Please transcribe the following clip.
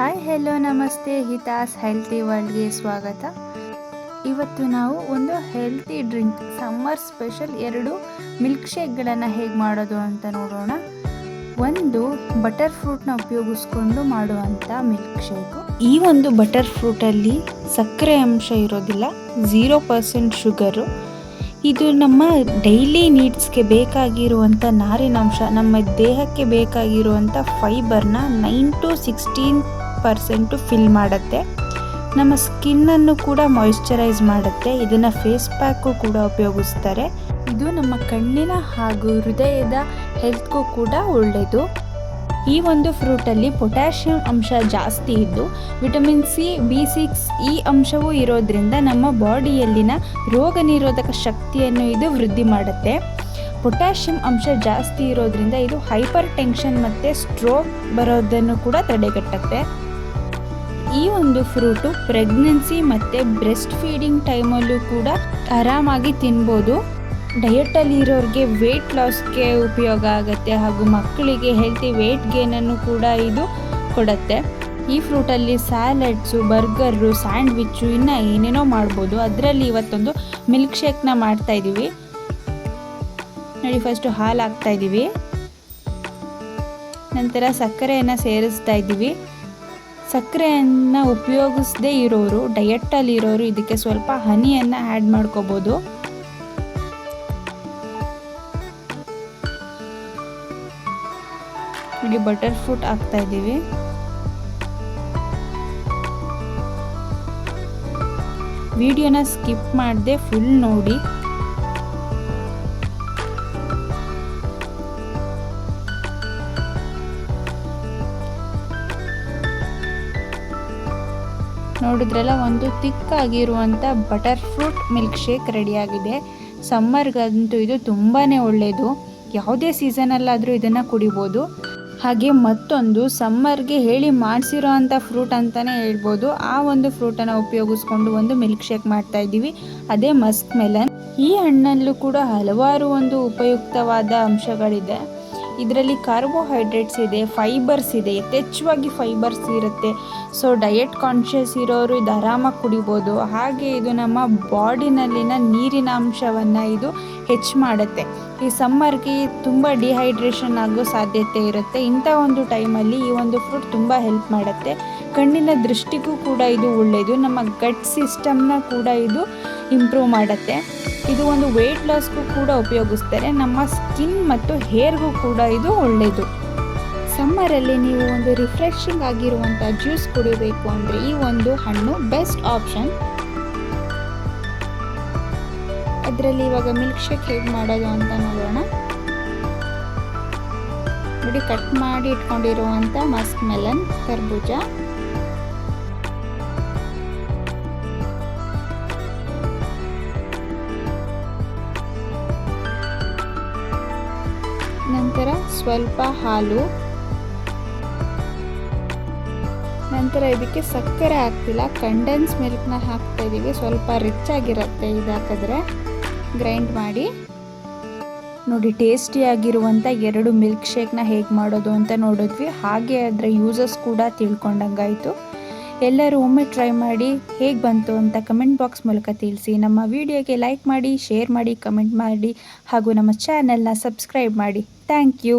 Hi hello ನಮಸ್ತೆ. ಹಿತಾಸ್ healthy ವರ್ಲ್ಡ್ಗೆ ಸ್ವಾಗತ. ಇವತ್ತು ನಾವು ಒಂದು ಹೆಲ್ತಿ ಡ್ರಿಂಕ್ ಸಮ್ಮರ್ ಸ್ಪೆಷಲ್ ಎರಡು ಮಿಲ್ಕ್ ಶೇಕ್ಗಳನ್ನು ಹೇಗೆ ಮಾಡೋದು ಅಂತ ನೋಡೋಣ. ಒಂದು ಬಟರ್ ಫ್ರೂಟ್ನ ಉಪಯೋಗಿಸ್ಕೊಂಡು ಮಾಡುವಂಥ ಮಿಲ್ಕ್ ಶೇಕು ಈ ಒಂದು ಬಟರ್ ಫ್ರೂಟಲ್ಲಿ ಸಕ್ಕರೆ ಅಂಶ ಇರೋದಿಲ್ಲ ಝೀರೋ ಪರ್ಸೆಂಟ್ ಶುಗರು ಇದು ನಮ್ಮ ಡೈಲಿ ನೀಡ್ಸ್ಗೆ ಬೇಕಾಗಿರುವಂಥ ನಾರಿನಾಂಶ ನಮ್ಮ ದೇಹಕ್ಕೆ ಬೇಕಾಗಿರುವಂಥ ಫೈಬರ್ನ nine to sixteen percent fill ಮಾಡುತ್ತೆ. ನಮ್ಮ ಸ್ಕಿನ್ನನ್ನು ಕೂಡ ಮಾಯಿಶ್ಚರೈಸ್ ಮಾಡುತ್ತೆ. ಇದನ್ನು ಫೇಸ್ ಪ್ಯಾಕು ಕೂಡ ಉಪಯೋಗಿಸ್ತಾರೆ. ಇದು ನಮ್ಮ ಕಣ್ಣಿನ ಹಾಗೂ ಹೃದಯದ ಹೆಲ್ತ್ಗೂ ಕೂಡ ಒಳ್ಳೆಯದು ಈ ಒಂದು ಫ್ರೂಟಲ್ಲಿ ಪೊಟ್ಯಾಷಿಯಂ ಅಂಶ ಜಾಸ್ತಿ ಇದ್ದು ವಿಟಮಿನ್ ಸಿ ಬಿ ಸಿಕ್ಸ್ ಈ ಅಂಶವೂ ಇರೋದ್ರಿಂದ ನಮ್ಮ ಬಾಡಿಯಲ್ಲಿನ ರೋಗ ನಿರೋಧಕ ಶಕ್ತಿಯನ್ನು ಇದು ವೃದ್ಧಿ ಮಾಡುತ್ತೆ. ಪೊಟ್ಯಾಷಿಯಂ ಅಂಶ ಜಾಸ್ತಿ ಇರೋದ್ರಿಂದ ಇದು ಹೈಪರ್ ಟೆನ್ಷನ್ ಮತ್ತು ಸ್ಟ್ರೋಕ್ ಬರೋದನ್ನು ಕೂಡ ತಡೆಗಟ್ಟುತ್ತೆ. ಈ ಒಂದು ಫ್ರೂಟು ಪ್ರೆಗ್ನೆನ್ಸಿ ಮತ್ತು ಬ್ರೆಸ್ಟ್ ಫೀಡಿಂಗ್ ಟೈಮಲ್ಲೂ ಕೂಡ ಆರಾಮಾಗಿ ತಿನ್ಬೋದು. ಡಯಟಲ್ಲಿ ಇರೋರಿಗೆ ವೆಯ್ಟ್ ಲಾಸ್ಗೆ ಉಪಯೋಗ ಆಗುತ್ತೆ ಹಾಗೂ ಮಕ್ಕಳಿಗೆ ಹೆಲ್ತಿ ವೆಯ್ಟ್ ಗೇನನ್ನು ಕೂಡ ಇದು ಕೊಡುತ್ತೆ. ಈ ಫ್ರೂಟಲ್ಲಿ ಸ್ಯಾಲಡ್ಸು ಬರ್ಗರು ಸ್ಯಾಂಡ್ವಿಚ್ಚು ಇನ್ನು ಏನೇನೋ ಮಾಡ್ಬೋದು. ಅದರಲ್ಲಿ ಇವತ್ತೊಂದು ಮಿಲ್ಕ್ ಶೇಕ್ನ ಮಾಡ್ತಾ ಇದ್ದೀವಿ ನೋಡಿ ಫಸ್ಟು ಹಾಲು ಹಾಕ್ತಾ ಇದ್ದೀವಿ ನಂತರ ಸಕ್ಕರೆಯನ್ನು ಸೇರಿಸ್ತಾ ಇದ್ದೀವಿ ಸಕ್ಕರೆಯನ್ನು ಉಪಯೋಗಿಸದೇ ಇರೋರು ಡಯಟಲ್ಲಿ ಇರೋರು ಇದಕ್ಕೆ ಸ್ವಲ್ಪ ಹನಿಯನ್ನು ಆ್ಯಡ್ ಮಾಡ್ಕೋಬೋದು. ಇಲ್ಲಿ ಬಟರ್ ಫ್ರೂಟ್ ಹಾಕ್ತಾ ಇದ್ದೀವಿ. ವಿಡಿಯೋನ ಸ್ಕಿಪ್ ಮಾಡದೆ ಫುಲ್ ನೋಡಿ. ನೋಡಿದ್ರಲ್ಲ, ಒಂದು ತಿಕ್ಕಾಗಿರುವಂಥ ಬಟರ್ ಫ್ರೂಟ್ ಮಿಲ್ಕ್ ಶೇಕ್ ರೆಡಿಯಾಗಿದೆ ಸಮ್ಮರ್ಗಂತೂ ಇದು ತುಂಬಾ ಒಳ್ಳೆಯದು ಯಾವುದೇ ಸೀಸನಲ್ಲಾದರೂ ಇದನ್ನು ಕುಡಿಬೋದು. ಹಾಗೆ ಮತ್ತೊಂದು ಸಮ್ಮರ್ಗೆ ಹೇಳಿ ಮಾಡಿಸಿರೋ ಅಂಥ ಫ್ರೂಟ್ ಅಂತಲೇ ಹೇಳ್ಬೋದು. ಆ ಒಂದು ಫ್ರೂಟನ್ನು ಉಪಯೋಗಿಸ್ಕೊಂಡು ಒಂದು ಮಿಲ್ಕ್ ಶೇಕ್ ಮಾಡ್ತಾ ಇದ್ದೀವಿ. ಅದೇ ಮಸ್ಕ್ ಮೆಲನ್ ಈ ಹಣ್ಣಲ್ಲೂ ಕೂಡ ಹಲವಾರು ಒಂದು ಉಪಯುಕ್ತವಾದ ಅಂಶಗಳಿದೆ. ಇದರಲ್ಲಿ ಕಾರ್ಬೋಹೈಡ್ರೇಟ್ಸ್ ಇದೆ ಫೈಬರ್ಸ್ ಇದೆ, ಯಥೇಚ್ಛವಾಗಿ ಫೈಬರ್ಸ್ ಇರುತ್ತೆ. ಸೊ ಡಯಟ್ ಕಾನ್ಷಿಯಸ್ ಇರೋರು ಇದು ಆರಾಮಾಗಿ ಕುಡಿಬೋದು. ಹಾಗೆ ಇದು ನಮ್ಮ ಬಾಡಿನಲ್ಲಿನ ನೀರಿನ ಅಂಶವನ್ನು ಇದು ಹೆಚ್ಚು ಮಾಡುತ್ತೆ. ಈ ಸಮ್ಮರ್ಗೆ ತುಂಬ ಡಿಹೈಡ್ರೇಷನ್ ಆಗೋ ಸಾಧ್ಯತೆ ಇರುತ್ತೆ. ಇಂಥ ಒಂದು ಟೈಮಲ್ಲಿ ಈ ಒಂದು ಫ್ರೂಟ್ ತುಂಬ ಹೆಲ್ಪ್ ಮಾಡುತ್ತೆ. ಕಣ್ಣಿನ ದೃಷ್ಟಿಗೂ ಕೂಡ ಇದು ಒಳ್ಳೆಯದು ನಮ್ಮ ಗಟ್ ಸಿಸ್ಟಮ್ನ ಕೂಡ ಇದು ಇಂಪ್ರೂವ್ ಮಾಡುತ್ತೆ. ಇದು ಒಂದು ವೆಯ್ಟ್ ಲಾಸ್ಗೂ ಕೂಡ ಉಪಯೋಗಿಸ್ತಾರೆ. ನಮ್ಮ ಸ್ಕಿನ್ ಮತ್ತು ಹೇರ್ಗೂ ಕೂಡ ಇದು ಒಳ್ಳೆಯದು ಸಮ್ಮರಲ್ಲಿ ನೀವು ಒಂದು ರಿಫ್ರೆಶಿಂಗ್ ಆಗಿರುವಂಥ ಜ್ಯೂಸ್ ಕುಡಿಬೇಕು ಅಂದರೆ ಈ ಒಂದು ಹಣ್ಣು ಬೆಸ್ಟ್ ಆಪ್ಷನ್ ಅದರಲ್ಲಿ ಇವಾಗ ಮಿಲ್ಕ್ ಶೇಕ್ ಹೇಗೆ ಮಾಡೋದು ಅಂತ ನೋಡೋಣ. ನೋಡಿ ಕಟ್ ಮಾಡಿ ಇಟ್ಕೊಂಡಿರುವಂಥ ಮಸ್ಕ್ ಮೆಲನ್ ಕರ್ಬೂಜ. ನಂತರ ಸ್ವಲ್ಪ ಹಾಲು. ನಂತರ ಇದಕ್ಕೆ ಸಕ್ಕರೆ ಹಾಕ್ತಿಲ್ಲ. ಕಂಡೆನ್ಸ್ ಮಿಲ್ಕ್ನ ಹಾಕ್ತಾ ಇದ್ದೀವಿ ಸ್ವಲ್ಪ ರಿಚ್ ಆಗಿರುತ್ತೆ ಇದು ಹಾಕಿದ್ರೆ. ಗ್ರೈಂಡ್ ಮಾಡಿ. ನೋಡಿ ಟೇಸ್ಟಿಯಾಗಿರುವಂಥ ಎರಡು ಮಿಲ್ಕ್ ಶೇಕ್ನ ಹೇಗೆ ಮಾಡೋದು ಅಂತ ನೋಡಿದ್ವಿ. ಹಾಗೆ ಅದರ ಯೂಸಸ್ ಕೂಡ ತಿಳ್ಕೊಂಡಂಗಾಯಿತು. ಎಲ್ಲರೂ ಒಮ್ಮೆ ಟ್ರೈ ಮಾಡಿ ಹೇಗೆ ಬಂತು ಅಂತ ಕಮೆಂಟ್ ಬಾಕ್ಸ್ ಮೂಲಕ ತಿಳಿಸಿ. ನಮ್ಮ ವಿಡಿಯೋಗೆ ಲೈಕ್ ಮಾಡಿ ಶೇರ್ ಮಾಡಿ ಕಮೆಂಟ್ ಮಾಡಿ ಹಾಗೂ ನಮ್ಮ ಚಾನೆಲ್ನ ಸಬ್ಸ್ಕ್ರೈಬ್ ಮಾಡಿ. Thank you